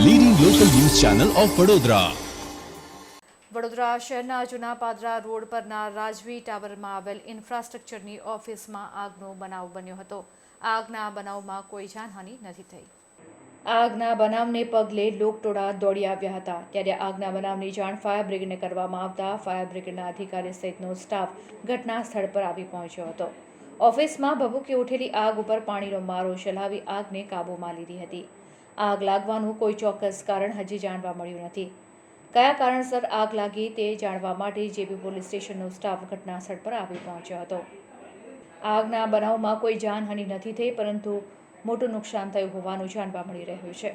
Channel of Vadodara Vadodara શહેરના જૂના Padra road પરના રાજવી ટાવરમાં આવેલ ઇન્ફ્રાસ્ટ્રક્ચરની ઓફિસમાં આગનો બનાવ બન્યો હતો. આગના બનાવમાં કોઈ જાનહાનિ નથી થઈ. આગના બનાવને પગલે લોકટોળા દોડી આવ્યા હતા. ત્યારે આગના બનાવની જાણ ફાયર બ્રિગેડને કરવામાં આવતા ફાયર બ્રિગેડના અધિકારી સહિતનો સ્ટાફ ઘટના સ્થળ પર આવી પહોંચ્યો હતો. ઓફિસમાં ભભૂકી ઉઠેલી આગ ઉપર પાણીનો મારો ચલાવી આગને કાબૂમાં લીધી હતી. આગ લાગવાનું કોઈ ચોક્કસ કારણ હજી જાણવા મળ્યું નથી. કયા કારણસર આગ લાગી તે જાણવા માટે જેબી પોલીસ સ્ટેશનનો સ્ટાફ ઘટનાસ્થળ પર આવી પહોંચ્યો હતો. આગના બનાવમાં કોઈ જાનહાનિ નથી થઈ, પરંતુ મોટું નુકસાન થયું હોવાનું જાણવા મળી રહ્યું છે.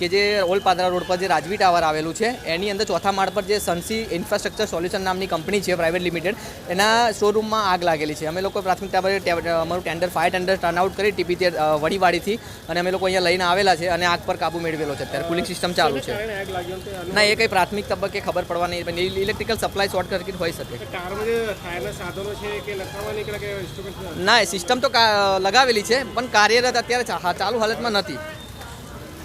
કે જે ઓલપાદરા પાદરા રોડ પર જે રાજવી ટાવર આવેલું છે એની અંદર ચોથા માળ પર જે સનસી ઇન્ફ્રાસ્ટ્રક્ચર સોલ્યુશન નામની કંપની છે પ્રાઇવેટ લિમિટેડ એના શોરૂમમાં આગ લાગેલી છે. અમે લોકો પ્રાથમિક ટાવરે અમારું ટેન્ડર ફાયર ટેન્ડર ટર્નઆઉટ કરી ટીપી તે વડીવાડીથી અને અમે લોકો અહીંયા લઈને આવેલા છે અને આગ પર કાબુ મેળવેલો છે. અત્યારે કુલિંગ સિસ્ટમ ચાલુ છે. ના એ કંઈ પ્રાથમિક તબક્કે ખબર પડવા નહીં ઇલેક્ટ્રિકલ સપ્લાય શોર્ટ સર્કિટ હોઈ શકે. ના? સિસ્ટમ તો લગાવેલી છે પણ કાર્યરત અત્યારે ચાલુ હાલતમાં નથી.